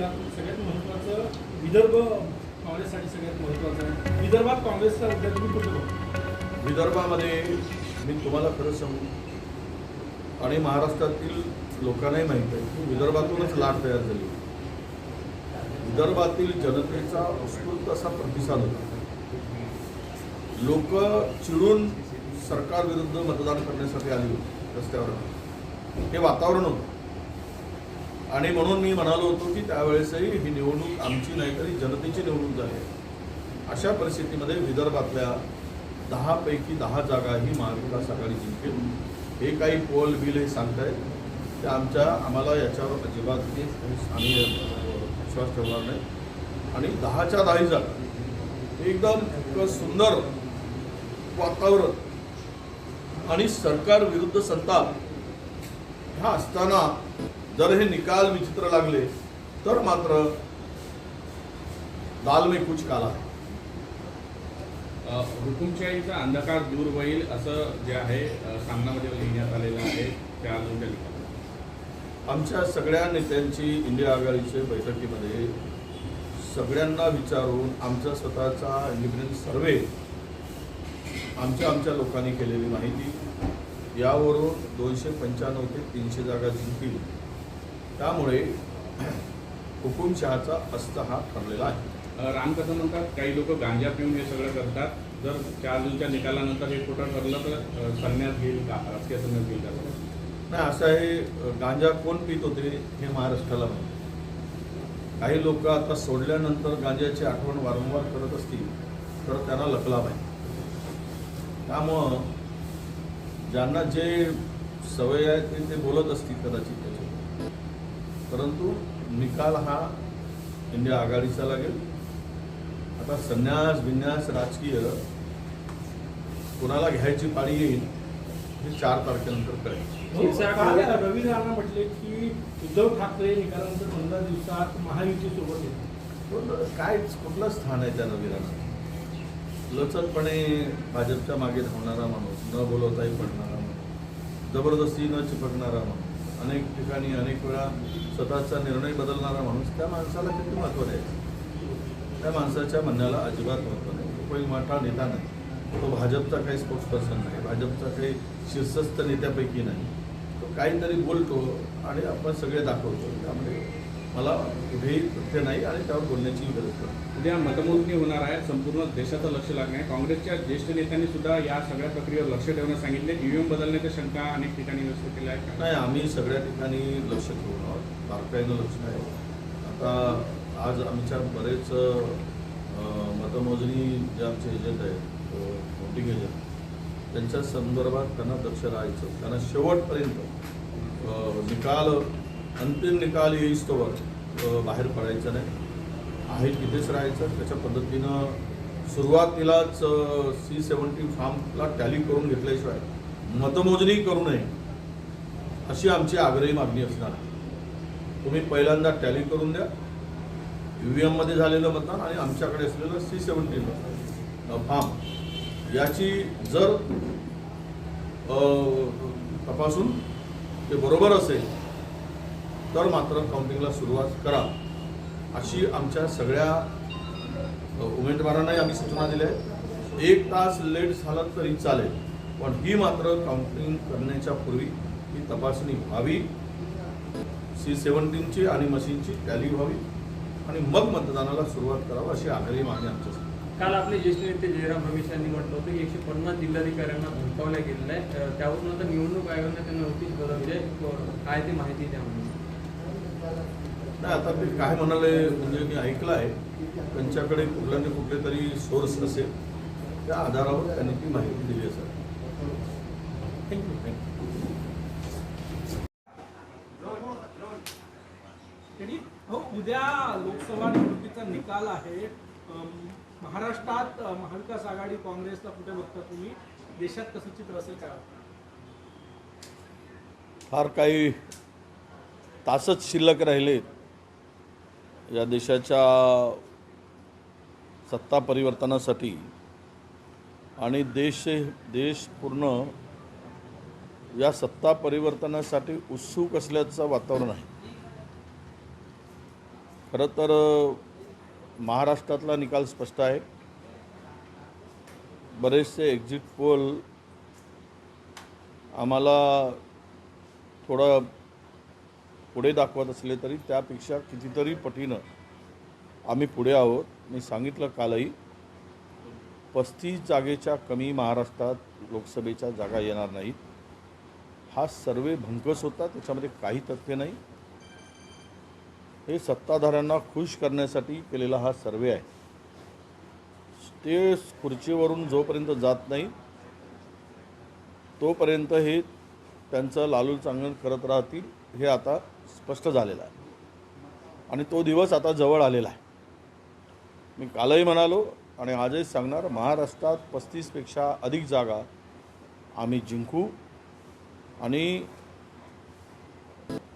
केला. सगळ्यात महत्त्वाचं विदर्भ काँग्रेससाठी सगळ्यात महत्त्वाचं आहे. विदर्भात काँग्रेसचा उद्या तुम्ही कुठं विदर्भामध्ये मी तुम्हाला खरं सांगू आणि महाराष्ट्रातील लोकांनाही माहीत आहे की विदर्भातूनच लाट तयार झाली. विदर्भातील जनतेचा उत्स्फूर्त असा प्रतिसाद होता. लोक चिडून सरकारविरुद्ध मतदान करण्यासाठी आली होती रस्त्यावर. हे वातावरण होतं. आणि म्हणून मी म्हणालो होतो की त्यावेळेसही ही निवडणूक आमची नाही तरी जनतेची निवडणूक झाली आहे. अशा परिस्थितीमध्ये विदर्भातल्या दहापैकी दहा जागा ही महाविकास आघाडी जिंकेल. हे काही पोल बिल हे सांगतायत. ते आमच्या आम्हाला याच्यावर अजिबात आम्ही विश्वास ठेवणार नाही आणि दहाच्या दहाही जागा. एकदम सुंदर वातावरण. आणि सरकार विरुद्ध संताप. ह्या असताना जर हे निकाल विचित्र लागले तर मात्र दाल में कुछ काला. है हुकुमशाहीचा अंधकार दूर होईल असं जे आहे सामनामध्ये लिहिण्यात आलेलं आहे त्या अजूनच्या लिखाणात आमच्या सगळ्या नेत्यांची इंडिया आघाडीच्या बैठकीमध्ये सगळ्यांना विचारून आमचा स्वतःचा इंडिपेंडन्स सर्वे आमच्या आमच्या लोकांनी केलेली माहिती यावरून दोनशे पंच्याण्णव ते तीनशे जागा जिंकतील. त्यामुळे हुकुमशहाचा अस्त हा ठरलेला आहे. राम कसं म्हणतात? काही लोक गांजा पिऊन हे सगळं करतात. जर चार जूनच्या निकालानंतर हे खोटं ठरलं तर संन्यास घेईल का? राजकीय संन्यास घेईल का? नाही असं आहे गांजा कोण पित होते हे महाराष्ट्राला माहिती काही लोक आता सोडल्यानंतर गांजाची आठवण वारंवार करत असतील तर त्यांना लकलाभ आहे त्यामुळं ज्यांना जे सवय आहे ते ते बोलत असतील कदाचित त्याच्यात परंतु निकाल हा इंडिया आघाडीचा लागेल. आता संन्यास बिन्यास राजकीय कोणाला घ्यायची पाळी येईल हे चार तारखेनंतर कळेल. काल रवी राणा म्हटले की उद्धव ठाकरे निकालानंतर पंधरा दिवसात महायुती सोबत येतील. पण काय कुठलं स्थान आहे त्या नवीरानं लचकपणे भाजपच्या मागे धावणारा माणूस न बोलवताही पडणारा माणूस जबरदस्ती न चिपकणारा माणूस अनेक ठिकाणी अनेक वेळा स्वतःचा निर्णय बदलणारा माणूस त्या माणसाला किती महत्त्व द्यायचं? त्या माणसाच्या म्हणण्याला अजिबात महत्त्व नाही. तो काही मोठा नेता नाही. तो भाजपचा काही स्पोर्ट्स पर्सन नाही. भाजपचा काही शीर्षस्थ नेत्यापैकी नाही. तो काहीतरी बोलतो आणि आपण सगळे दाखवतो. त्यामुळे मला कुठेही तथ्य नाही आणि त्यावर बोलण्याची गरज पडते उद्या मतमोजणी होणार आहे. संपूर्ण देशाचं लक्ष लागणार आहे. काँग्रेसच्या ज्येष्ठ नेत्यांनी सुद्धा या सगळ्या प्रक्रियेवर लक्ष ठेवण्यास सांगितले. ईव्हीएम बदलण्याच्या शंका अनेक ठिकाणी व्यक्त केल्या आहेत. नाही आम्ही सगळ्या ठिकाणी लक्ष ठेवून आहोत. बारकाईनं लक्ष आहे आता आज आमच्या बरेच मतमोजणी जे आमचे एजंट आहेत वोटिंग एजंट त्यांच्या संदर्भात त्यांना दक्ष राहायचं. त्यांना शेवटपर्यंत निकाल अंतिम निकाल येईस तोवर बाहेर पडायचं नाही. आहे तिथेच राहायचं त्याच्या पद्धतीनं सुरुवातीलाच सी सेवन्टी फॉर्मला टॅली करून घेतल्याशिवाय मतमोजणी करू नये अशी आमची आग्रही मागणी असणार तुम्ही पहिल्यांदा टॅली करून द्या. यू व्ही एममध्ये झालेलं मतदान आणि आमच्याकडे असलेलं सी सेवन्टीन फॉर्म याची जर तपासून ते बरोबर असेल तर मात्र काउंटिंगला सुरुवात करा. अशी आमच्या सगळ्या उमेदवारांनाही आम्ही सूचना दिल्या आहेत. एक तास लेट झाला तरी चालेल पण ही मात्र काउंटिंग करण्याच्या पूर्वी ही तपासणी व्हावी. सी सेवन्टीनची आणि मशीनची टॅली व्हावी आणि मग मतदानाला सुरुवात करावं अशी आग्रही मागणी आमच्या काल आपले ज्येष्ठ नेते जयराम रमेश यांनी म्हटलं होतं की एकशे पन्नास जिल्हाधिकाऱ्यांना धमकावल्या गेलेलं आहे त्यावरून आता निवडणूक आयोगाने त्यांना नोटीस बजावली आहे. काय ती माहिती द्या नाही आता ते काय म्हणाले म्हणजे मी ऐकलं आहे त्यांच्याकडे कुठल्या ना कुठले तरी सोर्स असेल त्या आधारावर त्यांनी ती माहिती दिली असेल थँक्यू हो, उद्या लोकसभा निवडणुकीचा निकाल आहे. महाराष्ट्रात महाविकास आघाडी काँग्रेसला कुठे बघता तुम्ही? देशात कसं चित्र असेल काय? फार काही तासच शिल्लक राहिलेत या देशाच्या सत्ता परिवर्तनासाठी आणि देश देश पूर्ण या सत्ता परिवर्तनासाठी उत्सुक असल्याचं वातावरण आहे. खरं तर महाराष्ट्रातला निकाल स्पष्ट आहे. बरेचसे एक्झिट पोल आम्हाला थोडं पुढे दाखवत असले तरी त्यापेक्षा कितीतरी पटीनं आम्ही पुढे आहोत. मी सांगितलं कालही पस्तीस जागेच्या कमी महाराष्ट्रात लोकसभेच्या जागा येणार नाहीत. हा सर्वे भंकस होता त्याच्यामध्ये काही तथ्य नाही. हे सत्ताधाऱ्यांना खुश करण्यासाठी केलेला हा सर्वे आहे. ते खुर्चीवरून जोपर्यंत जात नाही तोपर्यंत हे त्यांचं लालूल चांगलं करत राहतील हे आता स्पष्ट झालेलं आहे. आणि तो दिवस आता जवळ आलेला आहे. मी कालही म्हणालो आणि आजही सांगणार महाराष्ट्रात पस्तीसपेक्षा अधिक जागा आम्ही जिंकू आणि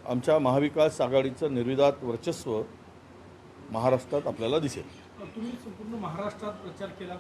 आमच्या महाविकास आघाडीचं निर्विदात वर्चस्व महाराष्ट्रात आपल्याला दिसेल. तुम्ही संपूर्ण महाराष्ट्रात प्रचार केला